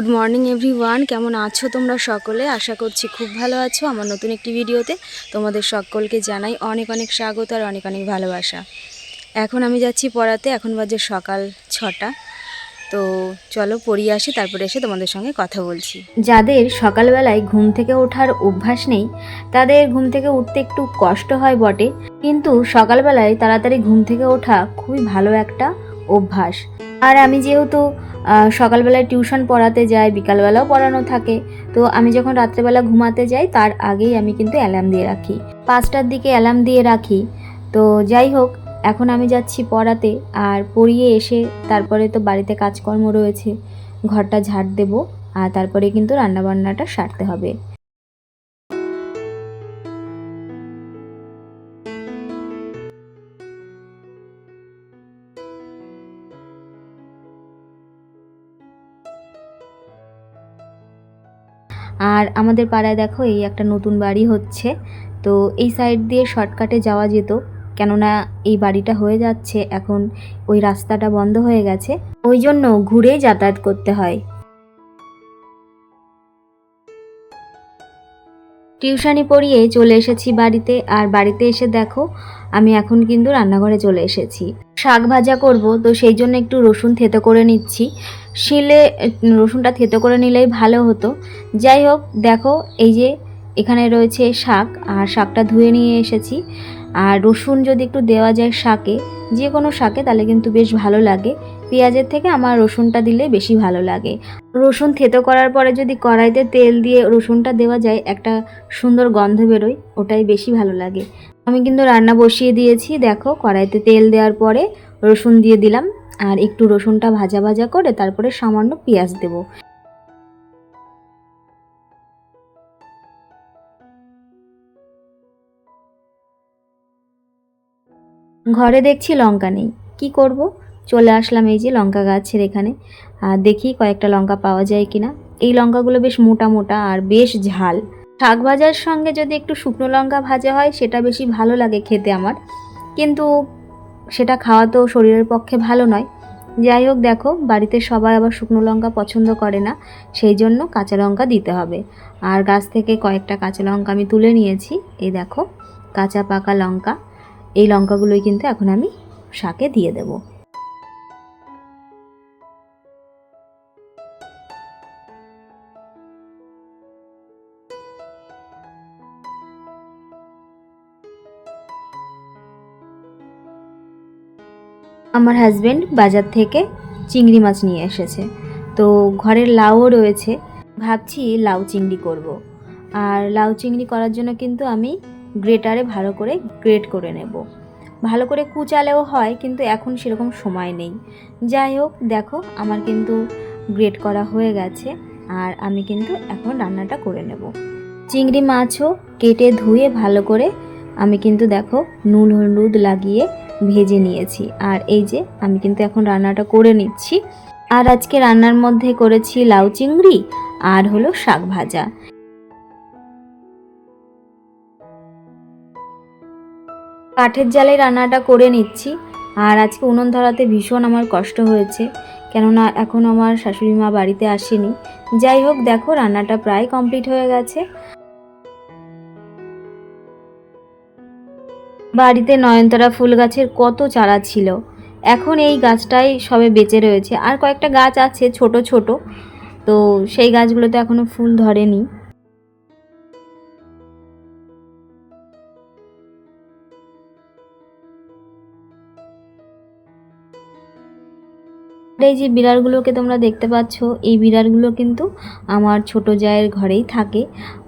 Good morning everyone কেমন আছো তোমরা সকলে? আশা করছি খুব ভালো আছো। আমার নতুন একটি ভিডিওতে তোমাদের সকলকে জানাই অনেক অনেক স্বাগত আর অনেক অনেক ভালোবাসা। এখন আমি যাচ্ছি পড়াতে। এখন বাজে সকাল ছটা। তো চলো পড়িয়ে আসি, তারপরে এসে তোমাদের সঙ্গে কথা বলছি। যাদের সকালবেলায় ঘুম থেকে ওঠার অভ্যাস নেই, তাদের ঘুম থেকে উঠতে একটু কষ্ট হয় বটে। কিন্তু সকালবেলায় তাড়াতাড়ি ঘুম থেকে ওঠা খুবই ভালো একটা অভ্যাস। আর আমি যেহেতু সকালবেলায় টিউশন পড়াতে যাই, বিকালবেলাও পড়ানো থাকে, তো আমি যখন রাত্রেবেলা ঘুমাতে যাই, তার আগেই আমি কিন্তু অ্যালার্ম দিয়ে রাখি। পাঁচটার দিকে অ্যালার্ম দিয়ে রাখি। তো যাই হোক, এখন আমি যাচ্ছি পড়াতে, আর পড়িয়ে এসে তারপরে তো বাড়িতে কাজকর্ম রয়েছে, ঘরটা ঝাড় দেবো, আর তারপরে কিন্তু রান্নাবান্নাটা সারতে হবে। আর আমাদের পাড়ায় দেখো এই একটা নতুন বাড়ি হচ্ছে। তো এই সাইড দিয়ে শর্টকাটে যাওয়া যেত, কেননা এই বাড়িটা হয়ে যাচ্ছে, এখন ওই রাস্তাটা বন্ধ হয়ে গেছে। ওই জন্য ঘুরেই যাতায়াত করতে হয়। টিউশনি পড়িয়ে চলে এসেছি বাড়িতে, আর বাড়িতে এসে দেখো, আমি এখন কিন্তু রান্নাঘরে চলে এসেছি। শাক ভাজা করব, তো সেই জন্য একটু রসুন থেতো করে নিচ্ছি। শিলে রসুনটা থেতো করে নিলেই ভালো হতো। যাই হোক, দেখো এই যে এখানে রয়েছে শাক, আর শাকটা ধুয়ে নিয়ে এসেছি। আর রসুন যদি একটু দেওয়া যায় শাকে, যে কোনো শাকে তাহলে কিন্তু বেশ ভালো লাগে। পেঁয়াজের থেকে আমার রসুনটা দিলে বেশি ভালো লাগে। রসুন থেতো করার পরে যদি কড়াইতে তেল দিয়ে রসুনটা দেওয়া যায়, একটা সুন্দর গন্ধ বেরোয়, ওটাই বেশি ভালো লাগে। আমি কিন্তু রান্না বসিয়ে দিয়েছি, দেখো কড়াইতে তেল দেওয়ার পরে রসুন দিয়ে দিলাম। আর একটু রসুনটা ভাজা ভাজা করে তারপরে সামান্য পেঁয়াজ দেবো। ঘরে দেখছি লঙ্কা নেই। কি করব? চলে আসলাম এই যে লঙ্কা গাছের এখানে। আর দেখি কয়েকটা লঙ্কা পাওয়া যায় কিনা। এই লঙ্কাগুলো বেশ মোটা মোটা আর বেশ ঝাল। শাক ভাজার সঙ্গে যদি একটু শুকনো লঙ্কা ভাজা হয়, সেটা বেশি ভালো লাগে খেতে আমার। কিন্তু সেটা খাওয়া তো শরীরের পক্ষে ভালো নয়। যাই হোক দেখো, বাড়িতে সবাই আবার শুকনো লঙ্কা পছন্দ করে না, সেই জন্য কাঁচা লঙ্কা দিতে হবে। আর গাছ থেকে কয়েকটা কাঁচা লঙ্কা আমি তুলে নিয়েছি। এই দেখো, কাঁচা পাকা লঙ্কা। এই লঙ্কাগুলোই কিন্তু এখন আমি শাকে দিয়ে দেব। আমার হাজব্যান্ড বাজার থেকে চিংড়ি মাছ নিয়ে এসেছে। তো ঘরের লাউও রয়েছে। ভাবছি লাউ চিংড়ি করব। আর লাউ চিংড়ি করার জন্য কিন্তু আমি গ্রেটারে ভালো করে গ্রেট করে নেব। ভালো করে কুচালেও হয়, কিন্তু এখন সেরকম সময় নেই। যাই হোক, দেখো, আমার কিন্তু গ্রেট করা হয়ে গেছে, আর আমি কিন্তু এখন রান্নাটা করে নেব। চিংড়ি মাছও কেটে ধুয়ে ভালো করে আমি কিন্তু দেখো নুন, হলুদ লাগিয়ে ভেজে নিয়েছি। আর এই যে, আমি কিন্তু এখন রান্নাটা করে নিচ্ছি। আর আজকে রান্নার মধ্যে করেছি লাউ চিংড়ি আর হলো শাক ভাজা। কাঠের জালে রান্নাটা করে নিচ্ছি। আর আজকে উনুন ধরাতে ভীষণ আমার কষ্ট হয়েছে। কেননা এখন আমার শাশুড়ি মা বাড়িতে আসেনি। যাই হোক, দেখো, রান্নাটা প্রায় কমপ্লিট হয়ে গেছে। বাড়িতে নয়নতারা ফুল গাছের কত চারা ছিল। এখন এই গাছটাই সবে বেঁচে রয়েছে। আর কয়েকটা গাছ আছে ছোট ছোট। তো সেই গাছগুলোতে এখনও ফুল ধরেনি। এই যে বিড়ালগুলোকে তোমরা দেখতে পাচ্ছ, এই বিড়ালগুলো কিন্তু আমার ছোট জায়ের ঘরেই থাকে।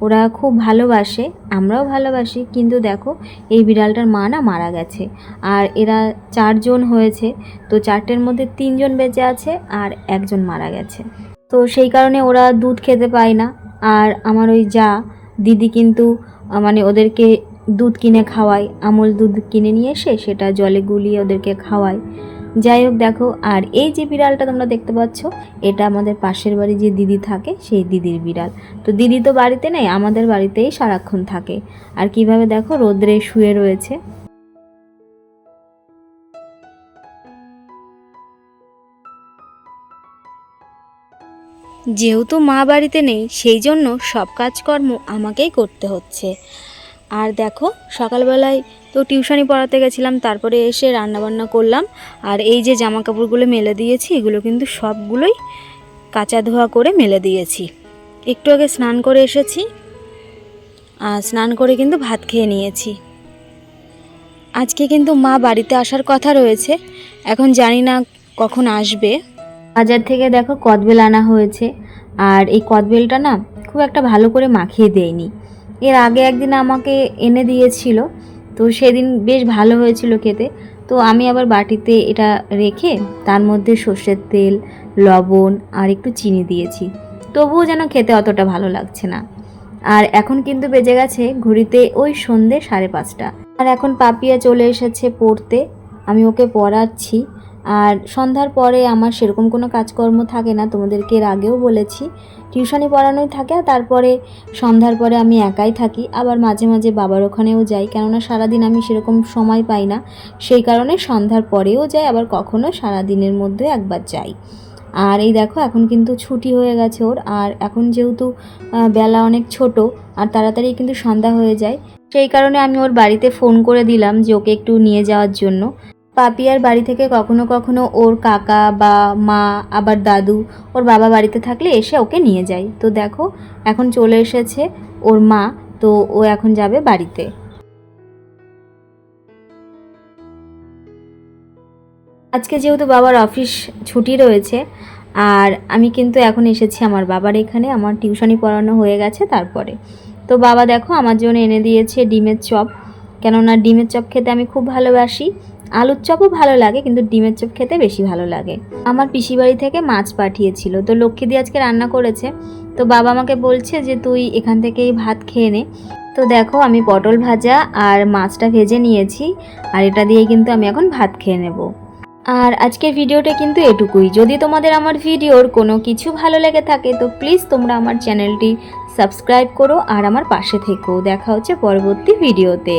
ওরা খুব ভালোবাসে, আমরাও ভালোবাসি, কিন্তু দেখো এই বিড়ালটার মা না মারা গেছে। আর এরা চারজন হয়েছে, তো চারটের মধ্যে তিনজন বেঁচে আছে আর একজন মারা গেছে। তো সেই কারণে ওরা দুধ খেতে পায় না। আর আমার ওই যা দিদি কিন্তু মানে ওদেরকে দুধ কিনে খাওয়ায়, আমল দুধ কিনে নিয়ে এসে সেটা জলে গুলিয়ে ওদেরকে খাওয়ায়। যাই হোক দেখো, আর এই যে বিড়ালটা তোমরা দেখতে পাচ্ছ, এটা আমাদের পাশের বাড়ি যে দিদি থাকে, সেই দিদির বিড়াল। তো দিদি তো বাড়িতে নেই, আমাদের বাড়িতেই সারাক্ষণ থাকে। আর কীভাবে দেখো, রোদ্রে শুয়ে রয়েছে। যেহেতু মা বাড়িতে নেই, সেই জন্য সব কাজকর্ম আমাকেই করতে হচ্ছে। আর দেখো, সকালবেলায় তো টিউশনি পড়াতে গেছিলাম, তারপরে এসে রান্নাবান্না করলাম, আর এই যে জামা কাপড়গুলো মেলে দিয়েছি, এগুলো কিন্তু সবগুলোই কাঁচা ধোয়া করে মেলে দিয়েছি। একটু আগে স্নান করে এসেছি, আর স্নান করে কিন্তু ভাত খেয়ে নিয়েছি। আজকে কিন্তু মা বাড়িতে আসার কথা রয়েছে, এখন জানি না কখন আসবে। বাজার থেকে দেখো কদবেল আনা হয়েছে, আর এই কদবেলটা না খুব একটা ভালো করে মাখিয়ে দেয়নি। এর আগে একদিন আমাকে এনে দিয়েছিল, তো সেদিন বেশ ভালো হয়েছিল খেতে। তো আমি আবার বাটিতে এটা রেখে তার মধ্যে সর্ষের তেল, লবণ আর একটু চিনি দিয়েছি। তবুও যেন খেতে অতটা ভালো লাগছে না। আর এখন কিন্তু বেজে গেছে ঘড়িতে ওই সন্ধে সাড়ে পাঁচটা। আর এখন পাপিয়া চলে এসেছে পড়তে। আমি ওকে পড়াচ্ছি। আর সন্ধ্যার পরে আমার সেরকম কোনো কাজকর্ম থাকে না, তোমাদেরকে এর আগেও বলেছি। টিউশনি পড়ানোই থাকে আর তারপরে সন্ধ্যার পরে আমি একাই থাকি, আবার মাঝে মাঝে বাবার ওখানেও যাই। কেননা সারাদিন আমি সেরকম সময় পাই না, সেই কারণে সন্ধ্যার পরেও যাই, আবার কখনো সারাদিনের মধ্যে একবার যাই। আর এই দেখো, এখন কিন্তু ছুটি হয়ে গেছে ওর, আর এখন যেহেতু বেলা অনেক ছোট, আর তাড়াতাড়ি কিন্তু সন্ধ্যা হয়ে যায়, সেই কারণে আমি ওর বাড়িতে ফোন করে দিলাম যে ওকে একটু নিয়ে যাওয়ার জন্য। পাপিয়ার বাড়ি থেকে কখনো কখনো ওর কাকা বা মা, আবার দাদু, ওর বাবা বাড়িতে থাকলে এসে ওকে নিয়ে যায়। তো দেখো, এখন চলে এসেছে ওর মা, তো ও এখন যাবে বাড়িতে। আজকে যেহেতু বাবার অফিস ছুটি রয়েছে, আর আমি কিন্তু এখন এসেছি আমার বাবার এখানে, আমার টিউশনি পড়ানো হয়ে গেছে তারপরে। তো বাবা দেখো, আমার জন্য এনে দিয়েছে ডিমের চপ। কেননা ডিমের চপ খেতে আমি খুব ভালোবাসি আলুর চপও ভালো লাগে, কিন্তু ডিমের চপ খেতে বেশি ভালো লাগে। আমার পিসি বাড়ি থেকে মাছ পাঠিয়েছিল, তো লক্ষ্মী দিয়ে আজকে রান্না করেছে। তো বাবা আমাকে বলছে যে, তুই এখান থেকেই ভাত খেয়ে নে। তো দেখো, আমি পটল ভাজা আর মাছটা ভেজে নিয়েছি, আর এটা দিয়ে কিন্তু আমি এখন ভাত খেয়ে নেব। আর আজকের ভিডিওটা কিন্তু এটুকুই। যদি তোমাদের আমার ভিডিওর কোনো কিছু ভালো লেগে থাকে, তো প্লিজ তোমরা আমার চ্যানেলটি সাবস্ক্রাইব করো আর আমার পাশে থেকো। দেখা হচ্ছে পরবর্তী ভিডিওতে।